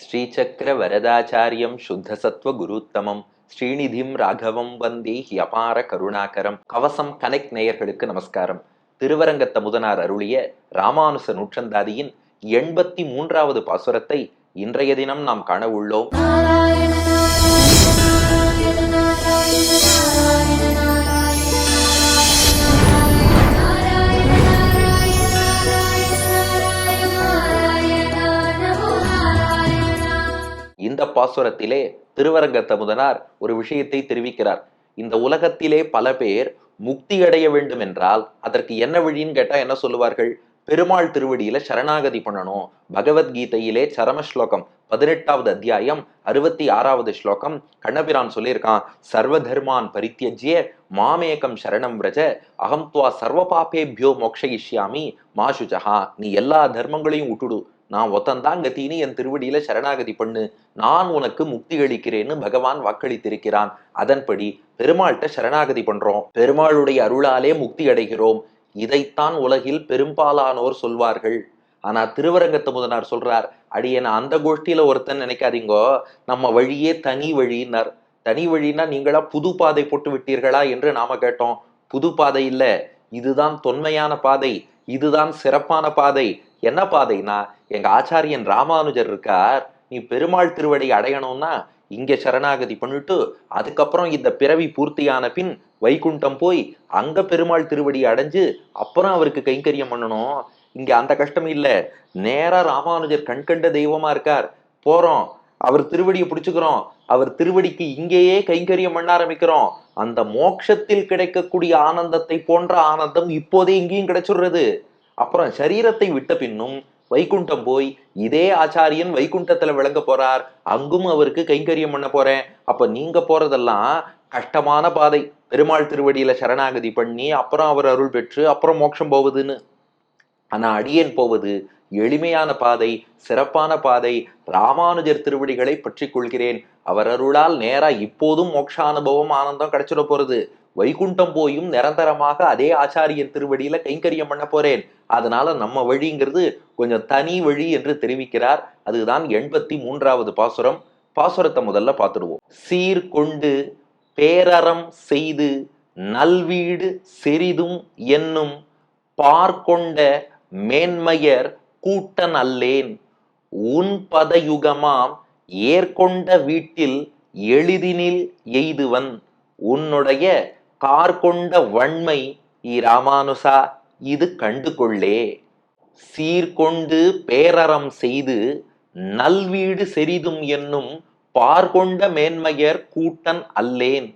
ஸ்ரீசக்கர வரதாச்சாரியம் சுத்தசத்வ குருத்தமம் ஸ்ரீநிதிம் ராகவம் வந்தே அபார கருணாகரம். கவசம் கனெக்ட் நேயர்களுக்கு நமஸ்காரம். திருவரங்கத்த முதனார் அருளிய ராமானுச நூற்றந்தாதியின் எண்பத்தி மூன்றாவது பாசுரத்தை இன்றைய தினம் நாம் காண உள்ளோம். இந்த பாசுரத்திலே திருவரங்கத்த முதனார் ஒரு விஷயத்தை தெரிவிக்கிறார். இந்த உலகத்திலே பல பேர் முக்தி அடைய வேண்டும் என்றால் அதற்கு என்ன வழின்னு கேட்டா என்ன சொல்லுவார்கள்? பெருமாள் திருவடியில சரணாகதி பண்ணணும். பகவத்கீதையிலே சரம ஸ்லோகம் பதினெட்டாவது அத்தியாயம் அறுபத்தி ஆறாவது ஸ்லோகம் கண்ணபிரான் சொல்லியிருக்கான் சர்வ தர்மான் பரித்தியஜ்ய மாமேகம் சரணம் விரஜ அகம் துவா சர்வ பாபேபியோ மோக்ஷயிஷ்யாமி மாசுஜஹா. நீ எல்லா தர்மங்களையும் விட்டுடு நான் ஒத்தந்தான் கத்தின்னு என் திருவடியில சரணாகதி பண்ணு. நான் உனக்கு முக்தி அளிக்கிறேன்னு பகவான் வாக்களித்திருக்கிறான். அதன்படி பெருமாள்கிட்ட சரணாகதி பண்றோம். பெருமாளுடைய அருளாலே முக்தி அடைகிறோம் இதைத்தான் உலகில் பெரும்பாலானோர் சொல்வார்கள். ஆனா திருவரங்கத்து முதனார் சொல்றார் அடியேன அந்த கோஷ்டியில ஒருத்தன் நினைக்காதீங்கோ. நம்ம வழியே தனி வழியினர். தனி வழின்னா நீங்களா புது பாதை போட்டு விட்டீர்களா? என்று நாம கேட்டோம். புது பாதை இல்ல. இதுதான் தொன்மையான பாதை. இதுதான் சிறப்பான பாதை. என்ன பாதைனா எங்க ஆச்சாரியன் ராமானுஜர் இருக்கார் நீ பெருமாள் திருவடி அடையணும்னா இங்க சரணாகதி பண்ணிட்டு அதுக்கப்புறம் இந்த பிறவி பூர்த்தியான பின் வைகுண்டம் போய் அங்க பெருமாள் திருவடி அடைஞ்சு அப்புறம் அவருக்கு கைங்கரியம் பண்ணணும். இங்க அந்த கஷ்டம் இல்ல. நேரா ராமானுஜர் கண்கண்ட தெய்வமா இருக்கார். போறோம். அவர் திருவடியை பிடிச்சுக்கிறோம். அவர் திருவடிக்கு இங்கேயே கைங்கரியம் பண்ண ஆரம்பிக்கிறோம். அந்த மோட்சத்தில் கிடைக்கக்கூடிய ஆனந்தத்தை போன்ற ஆனந்தம் இப்போதே இங்கேயும் கிடைச்சிடுறது. அப்புறம் சரீரத்தை விட்ட பின்னும் வைகுண்டம் போய் இதே ஆச்சாரியன் வைகுண்டத்துல விளங்க போறார். அங்கும் அவருக்கு கைங்கரியம் பண்ண போறேன். அப்ப நீங்க போறதெல்லாம் கஷ்டமான பாதை. பெருமாள் திருவடியில சரணாகதி பண்ணி அப்புறம் அவர் அருள் பெற்று அப்புறம் மோட்சம் போவதுன்னு. ஆனா அடியேன் போவது எளிமையான பாதை சிறப்பான பாதை. ராமானுஜர் திருவடிகளை பற்றி கொள்கிறேன். அவர் அருளால் நேரா இப்போதும் மோட்சானுபவம் ஆனந்தம் கிடைச்சிட போறது. வைகுண்டம் போயும் நிரந்தரமாக அதே ஆச்சாரியன் திருவடியில கைங்கரியம் பண்ண போறேன். அதனால நம்ம வழிங்கிறது கொஞ்சம் தனி வழி என்று தெரிவிக்கிறார். அதுதான் எண்பத்தி மூன்றாவது பாசுரம். பாசுரத்தை முதல்ல பார்த்துடுவோம். சீர்கொண்டு பேரறம் செய்து நல்வீடு செரிதும் என்னும் பார்க்கொண்ட மேன்மையர் கூட்டன் அல்லேன் உன் பதயுகமாம் ஏற்கொண்ட வீட்டில் எளிதினில் எய்துவன். உன்னுடைய கார்கொண்ட வன்மை இராமானுசா இது கண்டு கொள்ளே சீர்கொண்டு பேரறம் செய்து நல்வீடு செரிதும் என்னும் பார்கொண்ட மேன்மையர் கூட்டன் அல்லேன்.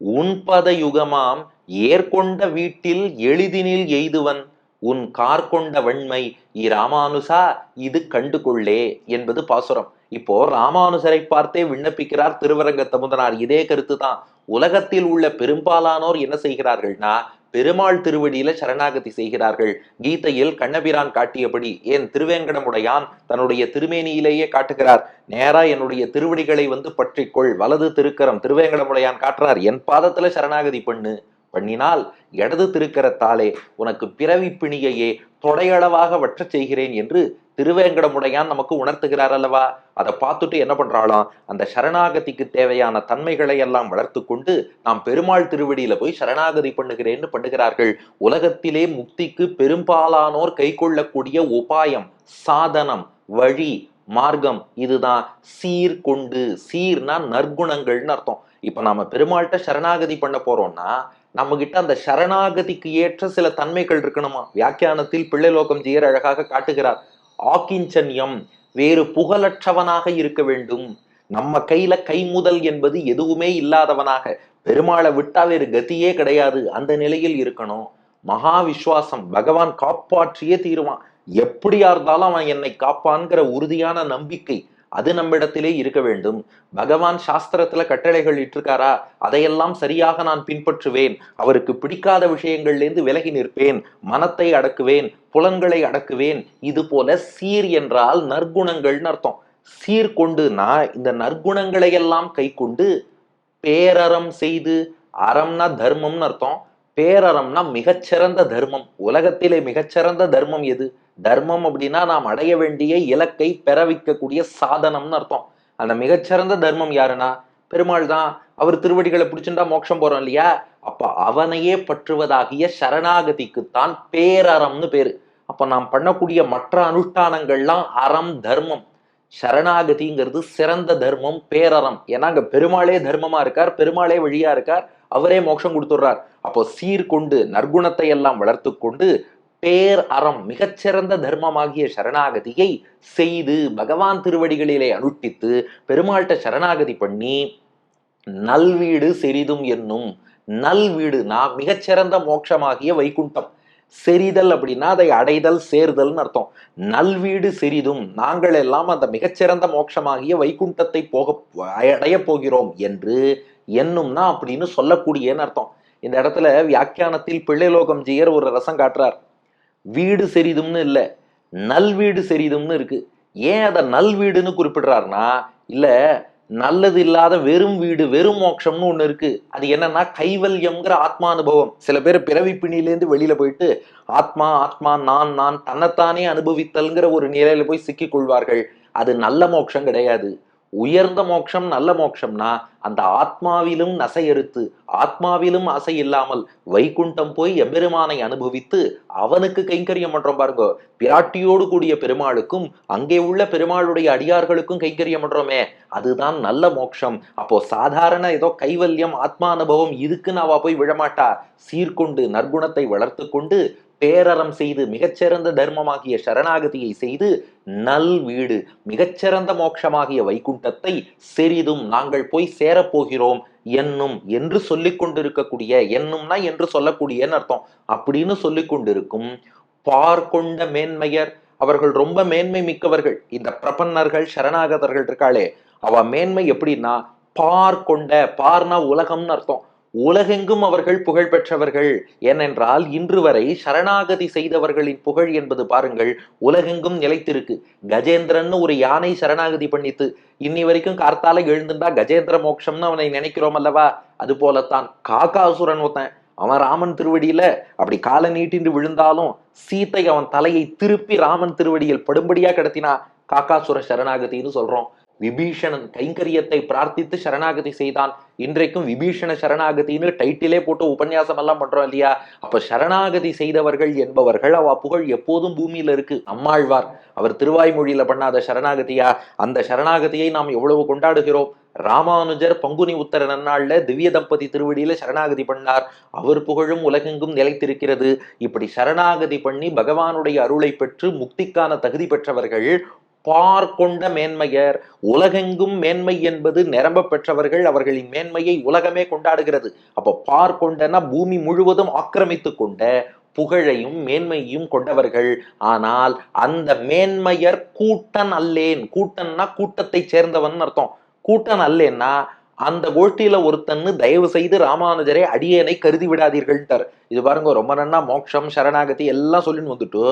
உன்பத யுகமாம் ஏற்கொண்ட வீட்டில் எளிதினில் எய்துவன். உன் கார்கொண்ட வன்மை இராமானுசா இது கண்டு கொள்ளே என்பது பாசுரம். இப்போ ராமானுசரை பார்த்தே விண்ணப்பிக்கிறார் திருவரங்க தமுதனார் இதே கருத்து தான் உலகத்தில் உள்ள பெரும்பாலானோர் என்ன செய்கிறார்கள்னா பெருமாள் திருவடியில சரணாகதி செய்கிறார்கள். கீதையில் கண்ணபிரான் காட்டியபடி ஏன் திருவேங்கடமுடையான் தன்னுடைய திருமேனியிலேயே காட்டுகிறார். நேரா என்னுடைய திருவடிகளை வந்து பற்றிக்கொள். வலது திருக்கரம் திருவேங்கடமுடையான் காட்டுறார். என் பாதத்துல சரணாகதி பண்ணு. பண்ணினால் இடது திருக்கரத்தாலே உனக்கு பிறவி பிணியையே தொடையளவாக வற்றச் செய்கிறேன் என்று திருவேங்கடமுடையான் நமக்கு உணர்த்துகிறார் அல்லவா? அதை பார்த்துட்டு என்ன பண்றாளாம்? அந்த சரணாகதிக்கு தேவையான தன்மைகளை எல்லாம் வளர்த்து கொண்டு நாம் பெருமாள் திருவடியில போய் சரணாகதி பண்ணுகிறேன்னு பண்ணுகிறார்கள். உலகத்திலே முக்திக்கு பெரும்பாலானோர் கை கொள்ளக்கூடிய உபாயம் சாதனம் வழி மார்க்கம் இதுதான். சீர் கொண்டு சீர்னா நற்குணங்கள்னு அர்த்தம். இப்ப நாம பெருமாள்கிட்ட சரணாகதி பண்ண போறோம்னா நம்ம கிட்ட அந்த சரணாகதிக்கு ஏற்ற சில தன்மைகள் இருக்கணுமா? வியாக்கியானத்தில் பிள்ளைலோகம் ஜீயர் அழகாக காட்டுகிறார். ஆக்கிஞ்சன்யம் வேறு புகழற்றவனாக இருக்க வேண்டும். நம்ம கையில கைமுதல் என்பது எதுவுமே இல்லாதவனாக. பெருமாளை விட்டா வேறு கதியே கிடையாது. அந்த நிலையில் இருக்கணும். மகா விஸ்வாசம் பகவான் காப்பாற்றியே தீருவான். எப்படியா இருந்தாலும் அவன் என்னை காப்பான்கிற உறுதியான நம்பிக்கை. அது நம்மிடத்திலே இருக்க வேண்டும். பகவான் சாஸ்திரத்துல கட்டளைகள் இட்டிருக்காரா? அதையெல்லாம் சரியாக நான் பின்பற்றுவேன். அவருக்கு பிடிக்காத விஷயங்கள்லேருந்து விலகி நிற்பேன். மனத்தை அடக்குவேன். புலன்களை அடக்குவேன். இது போல சீர் என்றால் நற்குணங்கள்னு அர்த்தம். சீர் கொண்டு நான் இந்த நற்குணங்களை எல்லாம் கை கொண்டு பேரறம் செய்து அறம்னா தர்மம்னு அர்த்தம். பேரறம்னா மிகச்சிறந்த தர்மம். உலகத்திலே மிகச்சிறந்த தர்மம் எது? தர்மம் அப்படின்னா நாம் அடைய வேண்டிய இலக்கை பெற வைக்கக்கூடிய சாதனம்னு அர்த்தம். அந்த மிகச்சிறந்த தர்மம் யாருன்னா? பெருமாள் தான். அவர் திருவடிகளை பிடிச்சிருந்தா மோட்சம் போறோம் இல்லையா? அப்ப அவனையே பற்றுவதாகிய சரணாகதிக்குத்தான் பேரறம்னு பேரு. அப்ப நாம் பண்ணக்கூடிய மற்ற அனுஷ்டானங்கள்லாம் அறம் தர்மம். சரணாகதிங்கிறது சிறந்த தர்மம் பேரறம். ஏன்னா அங்க பெருமாளே தர்மமா இருக்கார் பெருமாளே வழியா இருக்கார். அவரே மோட்சம் கொடுத்துடுறார். அப்போ சீர்கொண்டு நற்குணத்தை எல்லாம் வளர்த்து கொண்டு பேர் அறம் மிகச்சிறந்த தர்மமாகிய சரணாகதியை செய்து பகவான் திருவடிகளிலே அனுஷ்டித்து பெருமாள்கிட்ட சரணாகதி பண்ணி நல்வீடு செரிதும் என்னும் நல்வீடுனா மிகச்சிறந்த மோட்சமாகிய வைகுண்டம். செரிதல் அப்படின்னா அதை அடைதல் சேர்தல்னு அர்த்தம். நல்வீடு செரிதும் நாங்கள் எல்லாம் அந்த மிகச்சிறந்த மோட்சமாகிய வைகுண்டத்தை போக அடைய போகிறோம் என்று என்னும்னா அப்படின்னு சொல்லக்கூடியன்னு அர்த்தம். இந்த இடத்துல வியாக்கியானத்தில் பிள்ளைலோகம் ஜெயர் ஒரு ரசம் காட்டுறார். வீடு செரிதும்னு இல்லை நல்வீடு செரிதும்னு இருக்கு. ஏன் அதை நல்வீடுன்னு குறிப்பிடுறாருன்னா இல்லை நல்லது இல்லாத வெறும் வீடு வெறும் மோட்சம்னு ஒன்று இருக்கு. அது என்னன்னா கைவல்யம்ங்கிற ஆத்மானுபவம். சில பேர் பிறவி பிணியிலேருந்து வெளியில போயிட்டு ஆத்மா ஆத்மா நான் நான் தன்னைத்தானே அனுபவித்தல்ங்கிற ஒரு நிலையில போய் சிக்கிக் கொள்வார்கள். அது நல்ல மோட்சம் கிடையாது. உயர்ந்த மோட்சம் நல்ல மோட்சம்னா அந்த ஆத்மாவிலும் நசையறுத்து ஆத்மாவிலும் ஆசை இல்லாமல் வைகுண்டம் போய் எம்பெருமானை அனுபவித்து அவனுக்கு கைங்கரியம் பண்றோம் பாருங்க. பிராட்டியோடு கூடிய பெருமாளுக்கும் அங்கே உள்ள பெருமாளுடைய அடியார்களுக்கும் கைங்கரியம் பண்றோமே. அதுதான் நல்ல மோட்சம். அப்போ சாதாரண ஏதோ கைவல்யம் ஆத்மா அனுபவம் இதுக்குன்னு அவ போய் விழமாட்டா. சீர்கொண்டு நற்குணத்தை வளர்த்து கொண்டு பேரறம் செய்து மிகச்சிறந்த தர்மமாகிய சரணாகதியை செய்து நல் வீடு மிகச்சிறந்த மோட்சமாகிய வைகுண்டத்தை சிறிதும் நாங்கள் போய் சேரப்போகிறோம் என்னும் என்று சொல்லிக் கொண்டிருக்கக்கூடிய என்னும்னா என்று சொல்லக்கூடியன்னு அர்த்தம். அப்படின்னு சொல்லிக் கொண்டிருக்கும் பார்க்கொண்ட மேன்மையர் அவர்கள் ரொம்ப மேன்மை மிக்கவர்கள். இந்த பிரபன்னர்கள் சரணாகதர்கள் இருக்காளே அவ மேன்மை எப்படின்னா பார்க்கொண்ட பார்னா உலகம்னு அர்த்தம். உலகெங்கும் அவர்கள் புகழ் பெற்றவர்கள். ஏனென்றால் இன்று வரை சரணாகதி செய்தவர்களின் புகழ் என்பது பாருங்கள் உலகெங்கும் நிலைத்திருக்கு. கஜேந்திரன்னு ஒரு யானை சரணாகதி பண்ணித்து இன்னி வரைக்கும் கார்த்தால எழுந்துண்டா கஜேந்திர மோட்சம்னு அவனை நினைக்கிறோம் அல்லவா? அது போலத்தான் காக்காசுரன் ஒருத்தன். அவன் ராமன் திருவடியில அப்படி காலை நீட்டின்று விழுந்தாலும் சீத்தை அவன் தலையை திருப்பி ராமன் திருவடியில் படும்படியா கடத்தினா காக்காசுர சரணாகதின்னு சொல்றோம். விபீஷணன் கைங்கரியத்தை பிரார்த்தித்து சரணாகதி செய்தான். இன்றைக்கும் விபீஷண சரணாகதின்னு டைட்டிலே போட்டு உபன்யாசம் எல்லாம் பண்றோம் இல்லையா? அப்ப சரணாகதி செய்தவர்கள் என்பவர்கள் அவ புகழ் எப்போதும் பூமியில இருக்கு. அம்மாழ்வார் அவர் திருவாய்மொழியில பண்ணாத சரணாகதியா? அந்த சரணாகதியை நாம் எவ்வளவு கொண்டாடுகிறோம்? ராமானுஜர் பங்குனி உத்தர நன்னாள்ல திவ்ய தம்பதி திருவடியில சரணாகதி பண்ணார். அவர் புகழும் உலகெங்கும் நிலைத்திருக்கிறது. இப்படி சரணாகதி பண்ணி பகவானுடைய அருளை பெற்று முக்திக்கான தகுதி பெற்றவர்கள் பார்க்கொண்ட மேன்மையர். உலகெங்கும் மேன்மை என்பது நிரம்ப பெற்றவர்கள் அவர்களின் மேன்மையை உலகமே கொண்டாடுகிறது. அப்போ பார்க்கொண்டனா பூமி முழுவதும் ஆக்கிரமித்து கொண்ட புகழையும் மேன்மையும் கொண்டவர்கள். ஆனால் அந்த மேன்மையர் கூட்டன் அல்லேன். கூட்டன்னா கூட்டத்தை சேர்ந்தவன் அர்த்தம். கூட்டன் அல்லேன்னா அந்த கோஷ்டியில ஒருத்தன்னு தயவு செய்து ராமானுஜரை அடியேனை கருதி விடாதீர்கள்ட்டார். இது பாருங்க ரொம்ப நன்னா மோட்சம் சரணாகதி எல்லாம் சொல்லின்னு வந்துட்டு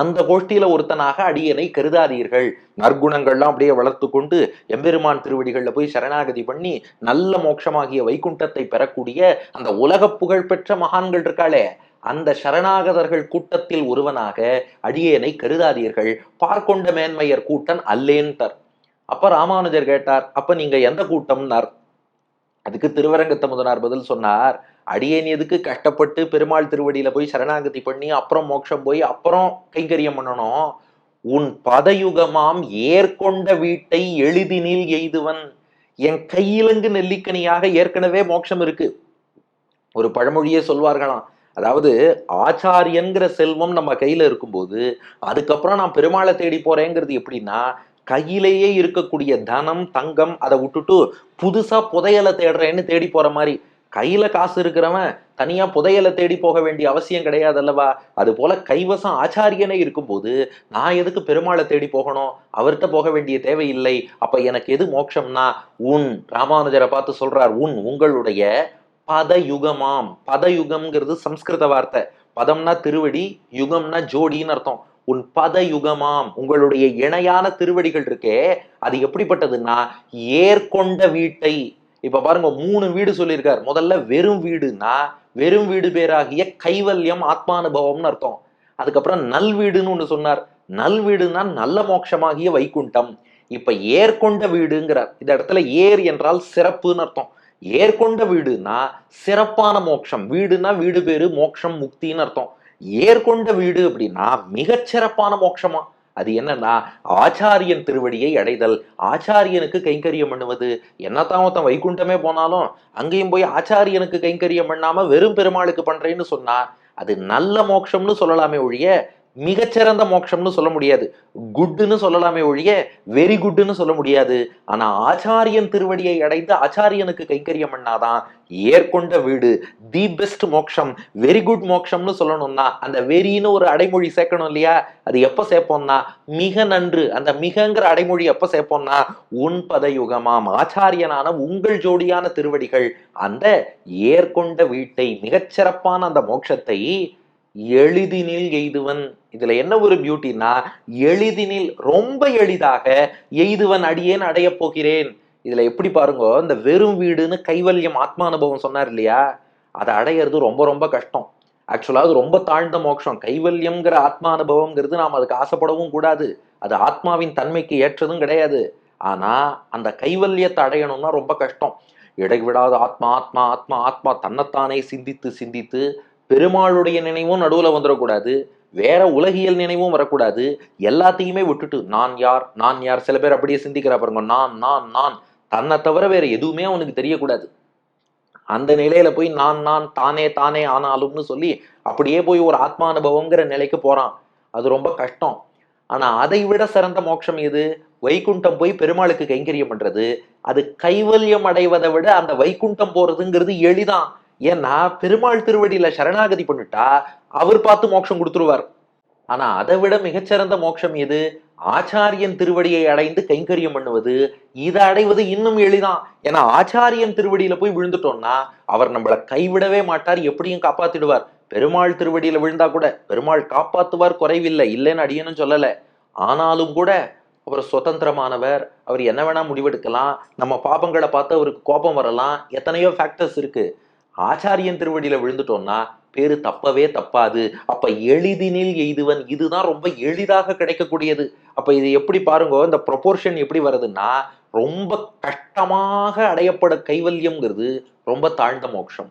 அந்த கோஷ்டியில ஒருத்தனாக அடியனை கருதாதீர்கள். நற்குணங்கள்லாம் அப்படியே வளர்த்து கொண்டு எம்பெருமான் திருவடிகள்ல போய் சரணாகதி பண்ணி நல்ல மோட்சமாகிய வைகுண்டத்தை பெறக்கூடிய அந்த உலக புகழ் பெற்ற மகான்கள் இருக்காளே அந்த சரணாகதர்கள் கூட்டத்தில் ஒருவனாக அடியேனை கருதாதீர்கள். பார்க்கொண்ட மேன்மையர் கூட்டன் அல்லேன்ட்டார் அப்ப ராமானுஜர் கேட்டார் அப்ப நீங்க எந்த கூட்டம்னார்? அதுக்கு திருவரங்கத்த முதனார் பதில் சொன்னார் அடியேன் எதுக்கு கஷ்டப்பட்டு பெருமாள் திருவடியில போய் சரணாகதி பண்ணி அப்புறம் மோட்சம் போய் அப்புறம் கைங்கரியம் பண்ணணும். உன் பதயுகமாம் ஏற்கொண்ட வீட்டை எளிதினில் எய்துவன். என் கையிலங்கு நெல்லிக்கனியாக ஏற்கனவே மோட்சம் இருக்கு. ஒரு பழமொழியே சொல்வார்களாம். அதாவது ஆச்சாரியன்கிற செல்வம் நம்ம கையில இருக்கும்போது அதுக்கப்புறம் நான் பெருமாளை தேடி போறேங்கிறது எப்படின்னா கையிலேயே இருக்கக்கூடிய தனம் தங்கம் அதை விட்டுட்டு புதுசா புதையலை தேடுறேன்னு தேடி போற மாதிரி. கையில காசு இருக்கிறவன் தனியா புதையலை தேடி போக வேண்டிய அவசியம் கிடையாது அல்லவா அது போல கைவசம் ஆச்சாரியனே இருக்கும்போது நான் எதுக்கு பெருமாளை தேடி போகணும்? அவர்கிட்ட போக வேண்டிய தேவையில்லை அப்ப எனக்கு எது மோட்சம்னா உன் ராமானுஜரை பார்த்து சொல்றார் உன் உங்களுடைய பதயுகமாம். பதயுகம்ங்கிறது சம்ஸ்கிருத வார்த்தை. பதம்னா திருவடி யுகம்னா ஜோடின்னு அர்த்தம். உன் பதயுகமாம். உங்களுடைய இணையான திருவடிகள் இருக்கே அது எப்படிப்பட்டதுன்னா ஏற்கொண்ட வீட்டை இப்ப பாருங்க மூணு வீடு சொல்லியிருக்கார். முதல்ல வெறும் வீடுனா வெறும் வீடு பேராகிய கைவல்யம் ஆத்மானுபவம்னு அர்த்தம். அதுக்கப்புறம் நல் வீடுன்னு ஒன்று சொன்னார். நல் வீடுனா நல்ல மோட்சமாகிய வைகுண்டம். இப்ப ஏற்கொண்ட வீடுங்கிறார். இந்த இடத்துல ஏர் என்றால் சிறப்புன்னு அர்த்தம். ஏற்கொண்ட வீடுனா சிறப்பான மோட்சம். வீடுனா வீடு பேரு மோட்சம் முக்தின்னு அர்த்தம். ஏற்கொண்ட வீடு அப்படின்னா மிகச் சிறப்பான மோட்சமா? அது என்னன்னா ஆச்சாரியன் திருவடியை அடைதல். ஆச்சாரியனுக்கு கைங்கரியம் பண்ணுவது. என்னத்தான் ஒருத்தன் வைகுண்டமே போனாலும் அங்கேயும் போய் ஆச்சாரியனுக்கு கைங்கரியம் பண்ணாம வெறும் பெருமாளுக்கு பண்றேன்னு சொன்னா அது நல்ல மோட்சம்னு சொல்லலாமே ஒழிய மிகச்சிறந்த மோட்சம்னு சொல்ல முடியாது. குட்டுன்னு சொல்லலாமே ஒழிய வெரி குட்டுன்னு சொல்ல முடியாது. ஆனா ஆச்சாரியன் திருவடியை அடைந்து ஆச்சாரியனுக்கு கைங்கரியம் பண்ணாதான் ஏற்கொண்ட வீடு தி பெஸ்ட் மோக்ஷம் வெரி குட் மோக்ஷம்னு சொல்லணும்னா அந்த வெறின்னு ஒரு அடைமொழி சேர்க்கணும் இல்லையா? அது எப்ப சேர்ப்போம்னா மிக நன்று அந்த மிகங்கிற அடைமொழி எப்ப சேர்ப்போம்னா உன் பதயுகமாம். ஆச்சாரியனான உங்கள் ஜோடியான திருவடிகள் அந்த ஏற்கொண்ட வீட்டை மிகச்சிறப்பான அந்த மோட்சத்தை எளிதினில் எய்துவன் இதுல என்ன ஒரு பியூட்டினா எளிதினில் ரொம்ப எளிதாக எய்துவன் அடியேன் அடைய போகிறேன். இதுல எப்படி பாருங்க இந்த வெறும் வீடுன்னு கைவல்யம் ஆத்மானுபவம் சொன்னார் இல்லையா? அதை அடையிறது ரொம்ப ரொம்ப கஷ்டம். ஆக்சுவலா அது ரொம்ப தாழ்ந்த மோட்சம். கைவல்யம்ங்கிற ஆத்மானுபவம்ங்கிறது நாம் அதுக்கு ஆசைப்படவும் கூடாது. அது ஆத்மாவின் தன்மைக்கு ஏற்றதும் கிடையாது. ஆனா அந்த கைவல்யத்தை அடையணும்னா ரொம்ப கஷ்டம். இடைவிடாத ஆத்மா ஆத்மா ஆத்மா ஆத்மா தன்னைத்தானே சிந்தித்து சிந்தித்து பெருமாளுடைய நினைவும் நடுவில் வந்துடக்கூடாது. வேற உலகியல் நினைவும் வரக்கூடாது. எல்லாத்தையுமே விட்டுட்டு நான் யார்? நான் யார்? சில பேர் அப்படியே சிந்திக்கிறா பாருங்க நான் நான் நான். தன்னை தவிர வேற எதுவுமே அவனுக்கு தெரியக்கூடாது. அந்த நிலையில போய் நான் நான் தானே தானே ஆனாலும்னு சொல்லி அப்படியே போய் ஒரு ஆத்மானுபவங்கிற நிலைக்கு போறான். அது ரொம்ப கஷ்டம். ஆனா அதை விட சிறந்த மோட்சம் எது? வைகுண்டம் போய் பெருமாளுக்கு கைங்கரியம் பண்றது. அது கைவல்யம் அடைவதை விட அந்த வைகுண்டம் போறதுங்கிறது எளிதான். ஏன்னா பெருமாள் திருவடியில சரணாகதி பண்ணிட்டா அவர் பார்த்து மோட்சம் கொடுத்துருவார். ஆனா அதை விட மிகச்சிறந்த மோட்சம் எது? ஆச்சாரியன் திருவடியை அடைந்து கைங்கரியம் பண்ணுவது. இதை அடைவது இன்னும் எளிதான். ஏன்னா ஆச்சாரியன் திருவடியில போய் விழுந்துட்டோம்னா அவர் நம்மள கைவிடவே மாட்டார் எப்படியும் காப்பாத்திடுவார். பெருமாள் திருவடியில விழுந்தா கூட பெருமாள் காப்பாத்துவார் குறைவில்லை இல்லைன்னு அடியனும் சொல்லல. ஆனாலும் கூட அவர் சுதந்திரமானவர். அவர் என்ன வேணா முடிவெடுக்கலாம். நம்ம பாபங்களை பார்த்து அவருக்கு கோபம் வரலாம். எத்தனையோ ஃபேக்டர்ஸ் இருக்கு. ஆச்சாரியன் திருவடியில விழுந்துட்டோம்னா பேரு தப்பவே தப்பாது. அப்ப எளிதினில் எய்துவன் இதுதான் ரொம்ப எளிதாக கிடைக்கக்கூடியது. அப்ப இது எப்படி பாருங்க இந்த ப்ரொபோர்ஷன் எப்படி வருதுன்னா ரொம்ப கஷ்டமாக அடையப்பட கைவல்யம்ங்கிறது ரொம்ப தாழ்ந்த மோட்சம்.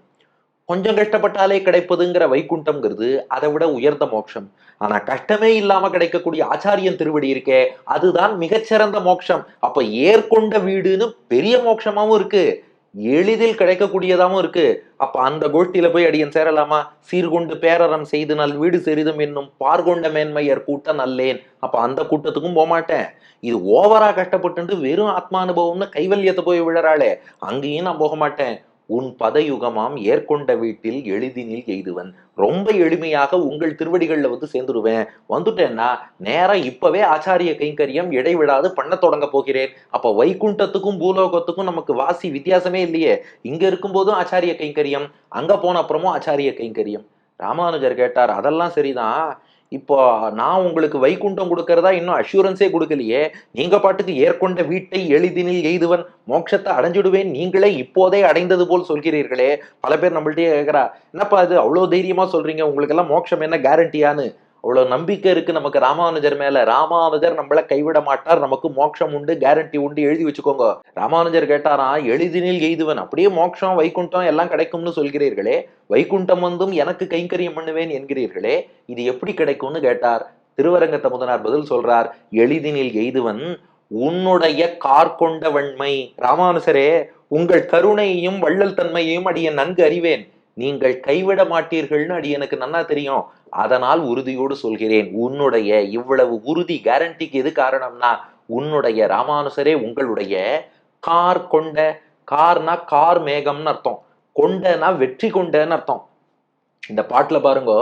கொஞ்சம் கஷ்டப்பட்டாலே கிடைப்பதுங்கிற வைகுண்டம்ங்கிறது அதை விட உயர்ந்த மோட்சம். ஆனா கஷ்டமே இல்லாம கிடைக்கக்கூடிய ஆச்சாரியன் திருவடி இருக்கே அதுதான் மிகச்சிறந்த மோட்சம். அப்ப ஏற்கொண்ட வீடுன்னு பெரிய மோட்சமாவும் இருக்கு. எளிதில் கிடைக்கக்கூடியதாகவும் இருக்கு. அப்ப அந்த கோஷ்டியில போய் அடியன் சேரலாமா? சீர்கொண்டு பேரறம் செய்து நல் வீடு செரிதும் என்னும் பார்கொண்ட மேன்மையர் கூட்ட நல்லேன். அப்ப அந்த கூட்டத்துக்கும் போகமாட்டேன் இது ஓவரா கஷ்டப்பட்டு வெறும் ஆத்மானுபவம்னு கைவல்யத்தை போய் விழறாளே. அங்கேயும் நான் போக மாட்டேன் உன் பதயுகமாம் ஏற்கொண்ட வீட்டில் எளிதினில் எய்துவன். ரொம்ப எளிமையாக உங்கள் திருவடிகளில் வந்து சேர்ந்துடுவேன். வந்துட்டேன்னா நேரம் இப்பவே ஆச்சாரிய கைங்கரியம் இடைவிடாது பண்ண தொடங்க போகிறேன். அப்போ வைகுண்டத்துக்கும் பூலோகத்துக்கும் நமக்கு வாசி வித்தியாசமே இல்லையே. இங்க இருக்கும்போதும் ஆச்சாரிய கைங்கரியம் அங்க போன அப்புறமும் ஆச்சாரிய கைங்கரியம். ராமானுஜர் கேட்டார் அதெல்லாம் சரிதான். இப்போ நான் உங்களுக்கு வைகுண்டம் கொடுக்கறதா இன்னும் அஷூரன்ஸே கொடுக்கலையே. நீங்க பாட்டுக்கு ஏற்கொண்ட வீட்டை எளிதினில் எய்துவன் மோட்சத்தை அடைஞ்சிடுவேன் நீங்களே இப்போதே அடைந்தது போல் சொல்கிறீர்களே. பல பேர் நம்மள்ட்டயே கேட்குறா என்னப்பா அது அவ்வளோ தைரியமா சொல்றீங்க. உங்களுக்கு எல்லாம் மோட்சம் என்ன கேரண்டியான்னு அவ்வளவு நம்பிக்கை இருக்கு நமக்கு ராமானுஜர் மேல. ராமானுஜர் நம்மள கைவிட மாட்டார். நமக்கு மோட்சம் உண்டு கேரண்டி உண்டு. எழுதி வச்சுக்கோங்க. ராமானுஜர் கேட்டாராம் எளிதினில் எய்துவன். அப்படியே மோட்சம் வைகுண்டம் எல்லாம் கிடைக்கும்னு சொல்கிறீர்களே. வைகுண்டம் வந்தும் எனக்கு கைங்கரியம் பண்ணுவேன் என்கிறீர்களே. இது எப்படி கிடைக்கும்னு கேட்டார். திருவரங்கத்த முதனார் பதில் சொல்றார் எளிதினில் எய்துவன் உன்னுடைய கார் கொண்ட வன்மை. ராமானுசரே உங்கள் கருணையையும் வள்ளல் தன்மையையும் அடிய நன்கு அறிவேன். நீங்கள் கைவிட மாட்டீர்கள்னு அடி எனக்கு நன்னா தெரியும். அதனால் உறுதியோடு சொல்கிறேன் உன்னுடைய இவ்வளவு உறுதி கேரண்டிக்கு எது காரணம்னா உன்னுடைய ராமானுசரே உங்களுடைய கார் கொண்ட கார்னா கார் மேகம்னு அர்த்தம். கொண்டனா வெற்றி கொண்டன்னு அர்த்தம். இந்த பாட்டில் பாருங்க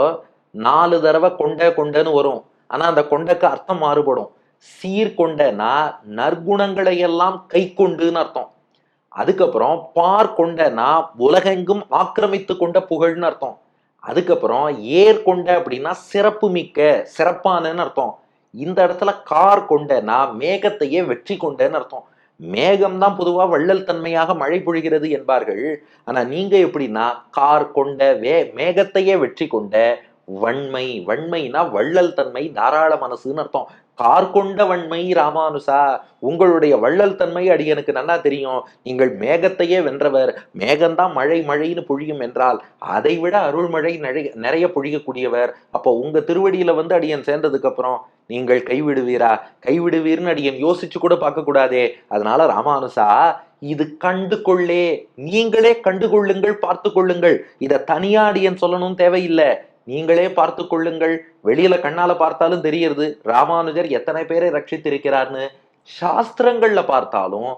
நாலு தடவை கொண்ட கொண்டன்னு வரும். ஆனால் அந்த கொண்டக்கு அர்த்தம் மாறுபடும். சீர்கொண்டனா நற்குணங்களை எல்லாம் கை கொண்டுன்னு அர்த்தம். அதுக்கப்புறம் பார் கொண்டனா உலகெங்கும் ஆக்கிரமித்து கொண்ட புகழ்னு அர்த்தம். அதுக்கப்புறம் ஏர் கொண்ட அப்படின்னா சிறப்பு மிக்க சிறப்பானன்னு அர்த்தம். இந்த இடத்துல கார் கொண்டனா மேகத்தையே வெற்றி கொண்டன்னு அர்த்தம். மேகம் தான் பொதுவா வள்ளல் தன்மையாக மழை பொழிகிறது என்பார்கள். ஆனா நீங்க எப்படின்னா கார் கொண்ட வே மேகத்தையே வெற்றி கொண்ட வன்மை வன்மைனா வள்ளல் தன்மை தாராள மனசுன்னு அர்த்தம். கார் கொண்ட வன்மை ராமானுசா உங்களுடைய வள்ளல் தன்மை அடி எனக்கு தெரியும். நீங்கள் மேகத்தையே வென்றவர். மேகம்தான் மழை மழைன்னு பொழியும் என்றால் அதை விட அருள்மழை நிறைய நிறைய பொழியக்கூடியவர். அப்போ உங்க திருவடியில வந்து அடியன் சேர்ந்ததுக்கு அப்புறம் நீங்கள் கைவிடுவீரா? கைவிடுவீர்னு அடியன் யோசிச்சு கூட பார்க்க கூடாதே அதனால ராமானுசா இது கண்டு கொள்ளே. நீங்களே கண்டு கொள்ளுங்கள் பார்த்து கொள்ளுங்கள். இதை தனியா அடியன் சொல்லணும் தேவையில்லை. நீங்களே பார்த்து கொள்ளுங்கள். வெளியில கண்ணால பார்த்தாலும் தெரியறது ராமானுஜர் எத்தனை பேரை ரட்சித்திருக்கிறார்னு. சாஸ்திரங்கள்ல பார்த்தாலும்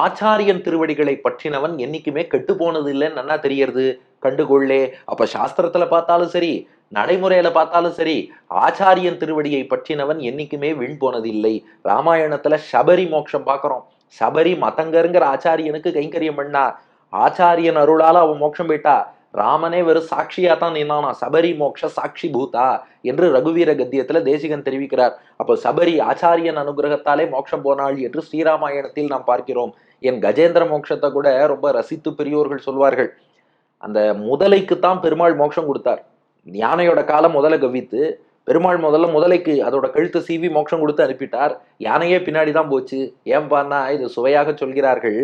ஆச்சாரியன் திருவடிகளை பற்றினவன் என்னைக்குமே கெட்டு போனது இல்லைன்னு நல்லா தெரியறது கண்டுகொள்ளே அப்ப சாஸ்திரத்துல பார்த்தாலும் சரி நடைமுறையில பார்த்தாலும் சரி ஆச்சாரியன் திருவடியை பற்றினவன் என்னைக்குமே வீண் போனது இல்லை ராமாயணத்துல சபரி மோட்சம் பார்க்கிறோம். சபரி மதங்கருங்கிற ஆச்சாரியனுக்கு கைங்கரியம் பண்ணா. ஆச்சாரியன் அருளால அவன் மோட்சம் போயிட்டா. ராமனே வெறும் சாட்சியா தான் நின்னானா சபரி மோக்ஷ சாட்சி பூதா என்று ரகுவீர கத்தியத்துல தேசிகன் தெரிவிக்கிறார். அப்போ சபரி ஆச்சாரியன் அனுகிரகத்தாலே மோட்சம் போனாள் என்று ஸ்ரீராமாயணத்தில் நாம் பார்க்கிறோம். என் கஜேந்திர மோட்சத்தை கூட ரொம்ப ரசித்து பெரியோர்கள் சொல்வார்கள். அந்த முதலைக்குத்தான் பெருமாள் மோட்சம் கொடுத்தார். யானையோட காலம் முதலை கவித்து பெருமாள் முதல்ல முதலைக்கு அதோட கழுத்தை சீவி மோட்சம் கொடுத்து அனுப்பிட்டார். யானையே பின்னாடி தான் போச்சு ஏன்பான்னா இது சுவையாக சொல்கிறார்கள்.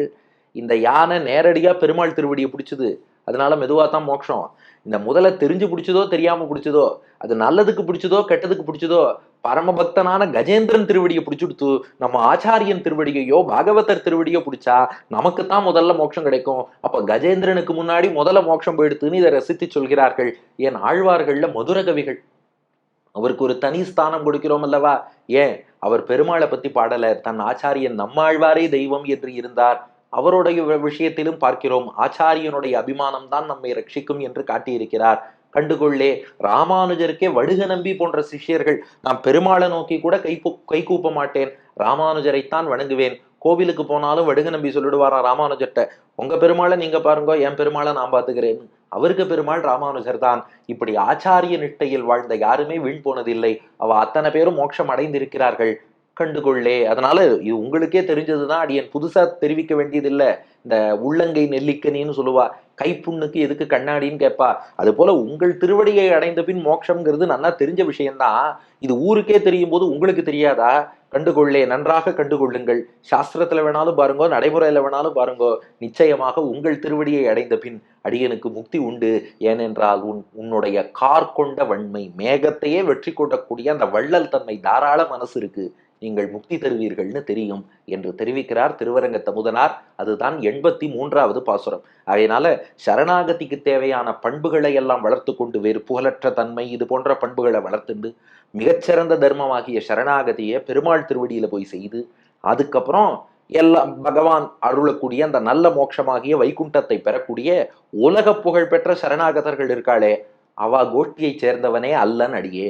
இந்த யானை நேரடியாக பெருமாள் திருவடியை பிடிச்சது. அதனால மெதுவாக தான் மோட்சம். இந்த முதல்ல தெரிஞ்சு பிடிச்சதோ தெரியாமல் பிடிச்சதோ அது நல்லதுக்கு பிடிச்சதோ கெட்டதுக்கு பிடிச்சதோ பரமபக்தனான கஜேந்திரன் திருவடியை பிடிச்சுடுத்து நம்ம ஆச்சாரியன் திருவடியையோ பாகவதர் திருவடியோ பிடிச்சா நமக்கு தான் முதல்ல மோட்சம் கிடைக்கும். அப்போ கஜேந்திரனுக்கு முன்னாடி முதல்ல மோட்சம் போயிடுத்துன்னு இதை ரசித்து சொல்கிறார்கள் என் ஆழ்வார்கள்ல மதுர கவிகள். அவருக்கு ஒரு தனி ஸ்தானம் கொடுக்கிறோம் அல்லவா? ஏன்? அவர் பெருமாளை பத்தி பாடல. தன் ஆச்சாரியன் நம்மாழ்வாரே தெய்வம் என்று இருந்தார். அவருடைய விஷயத்திலும் பார்க்கிறோம். ஆச்சாரியனுடைய அபிமானம் தான் நம்மை ரட்சிக்கும் என்று காட்டியிருக்கிறார். கண்டுகொள்ளே ராமானுஜருக்கே வடுக நம்பி போன்ற சிஷ்யர்கள் நான் பெருமாளை நோக்கி கூட கை கை கூப்ப மாட்டேன். ராமானுஜரைத்தான் வணங்குவேன். கோவிலுக்கு போனாலும் வடுக நம்பி சொல்லிடுவாரா ராமானுஜர்கிட்ட உங்க பெருமாளை நீங்க பாருங்க என் பெருமாளை நான் பார்த்துக்கிறேன். அவருக்கு பெருமாள் ராமானுஜர் தான். இப்படி ஆச்சாரிய நிட்டையில் வாழ்ந்த யாருமே வீண் போனதில்லை. அவ அத்தனை பேரும் மோட்சம் அடைந்திருக்கிறார்கள். கண்டுகொள்ளே. அதனால இது உங்களுக்கே தெரிஞ்சதுதான். அடியன் புதுசா தெரிவிக்க வேண்டியதில்லை. இந்த உள்ளங்கை நெல்லிக்கனின்னு சொல்லுவா. கைப்புண்ணுக்கு எதுக்கு கண்ணாடின்னு கேட்பா அது போல உங்கள் திருவடியை அடைந்த பின் மோட்சம்ங்கிறது நல்லா தெரிஞ்ச விஷயம்தான். இது ஊருக்கே தெரியும் போது உங்களுக்கு தெரியாதா? கண்டுகொள்ளே. நன்றாக கண்டுகொள்ளுங்கள். சாஸ்திரத்துல வேணாலும் பாருங்கோ. நடைமுறையில வேணாலும் பாருங்கோ. நிச்சயமாக உங்கள் திருவடியை அடைந்த பின் அடியனுக்கு முக்தி உண்டு. ஏனென்றால் உன் உன்னுடைய கார் கொண்ட வன்மை மேகத்தையே வெற்றி கொள்ளக்கூடிய அந்த வள்ளல் தன்மை தாராள மனசு இருக்கு. நீங்கள் முக்தி தருவீர்கள்னு தெரியும் என்று தெரிவிக்கிறார் திருவரங்க தமுதனார் அதுதான் எண்பத்தி மூன்றாவது பாசுரம். அதனால சரணாகதிக்கு தேவையான பண்புகளை எல்லாம் வளர்த்து கொண்டு வேறு புகழற்ற தன்மை இது போன்ற பண்புகளை வளர்த்துண்டு மிகச்சிறந்த தர்மமாகிய சரணாகதியை பெருமாள் திருவடியில போய் செய்து அதுக்கப்புறம் எல்லாம் பகவான் அருளக்கூடிய அந்த நல்ல மோட்சமாகிய வைகுண்டத்தை பெறக்கூடிய உலக புகழ் பெற்ற சரணாகதர்கள் இருக்காளே அவா கோஷ்டியை சேர்ந்தவனே அல்லன் அடியே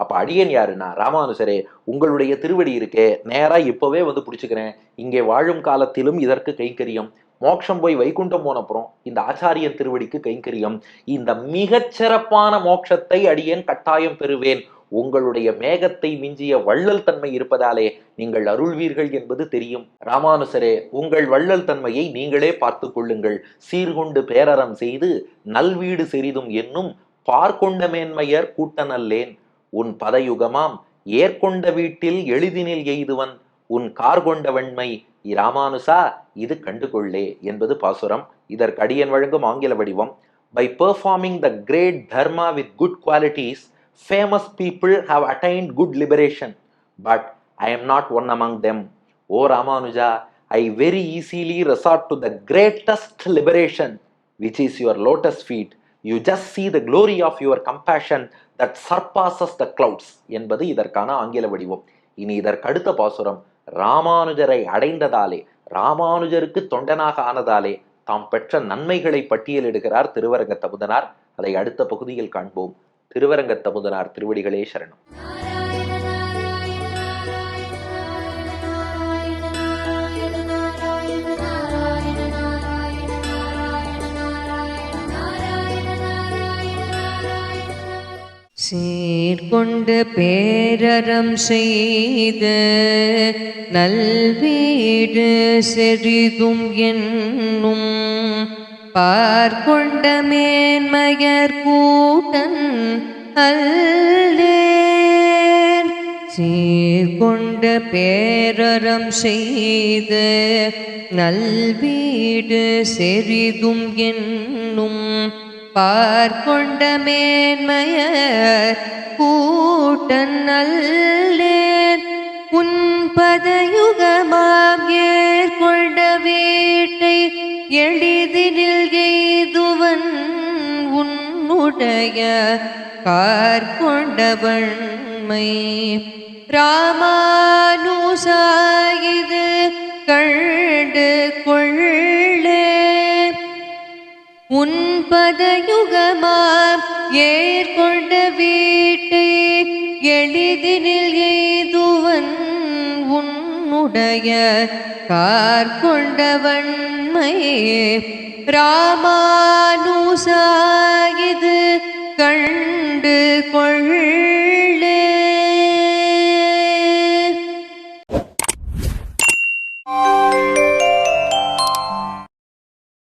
அப்ப அடியன் யாருன்னா? ராமானுசரே உங்களுடைய திருவடி இருக்கே. நேரா இப்பவே வந்து பிடிச்சுக்கிறேன். இங்கே வாழும் காலத்திலும் இதற்கு கைங்கரியம். மோட்சம் போய் வைகுண்டம் போனப்புறம் இந்த ஆச்சாரியன் திருவடிக்கு கைங்கரியம். இந்த மிகச்சிறப்பான மோட்சத்தை அடியேன் கட்டாயம் பெறுவேன். உங்களுடைய மேகத்தை மிஞ்சிய வள்ளல் தன்மை இருப்பதாலே நீங்கள் அருள்வீர்கள் என்பது தெரியும். ராமானுசரே உங்கள் வள்ளல் தன்மையை நீங்களே பார்த்து கொள்ளுங்கள். சீர்கொண்டு பேரறம் செய்து நல்வீடு செறிதும் என்னும் பார்க்கொண்ட மேன்மையர் கூட்டனல்லேன் உன் பதயுகமாம். ஏற்கொண்ட வீட்டில் எளிதினில் எய்துவன். உன் கார் கொண்ட வெண்மை. இராமானுசா இது கண்டுகொள்ளே என்பது பாசுரம். இதற்கு அடியன் வழங்கும் ஆங்கில வடிவம். By performing the great dharma with good qualities famous people have attained good liberation but I am not one among them O Ramanuja I very easily resort to the greatest liberation which is your lotus feet you just see the glory of your compassion that surpasses the clouds என்பது இதற்கான ஆங்கில வடிவம். இனி இதற்கு அடுத்த பாசுரம் ராமானுஜரை அடைந்ததாலே ராமானுஜருக்கு தொண்டனாக ஆனதாலே தாம் பெற்ற நன்மைகளை பட்டியலிடுகிறார் திருவரங்க தமுதனார் அதை அடுத்த பகுதியில் காண்போம். திருவரங்க தமுதனார் திருவடிகளே சரணம். சீர்கொண்டு பேரறம் செய்த நல்வீடு செறிதும் என்னும் பார்கொண்ட மேன்மையர் கூட்டன் அல்லேன். சீர்கொண்டு பேரறம் செய்த நல்வீடு செறிதும் என்னும் பார்கொண்ட மேன்மையர் கூட்டன் அல்லேன் உன்பதயுகமாம் ஏற்கொண்ட வேட்டை எளிதினில் எய்துவன் உன்னுடைய கார்கொண்டவண்மை. ராமானுசாயிது கண்டு கொள் உன்பதயுகமாம் ஏற்கொண்ட வீட்டை எளிதினில் எய்துவன் உன்னுடைய கார் கார்கொண்டவன்மை ராமானுசாயிது கண்டு கொள்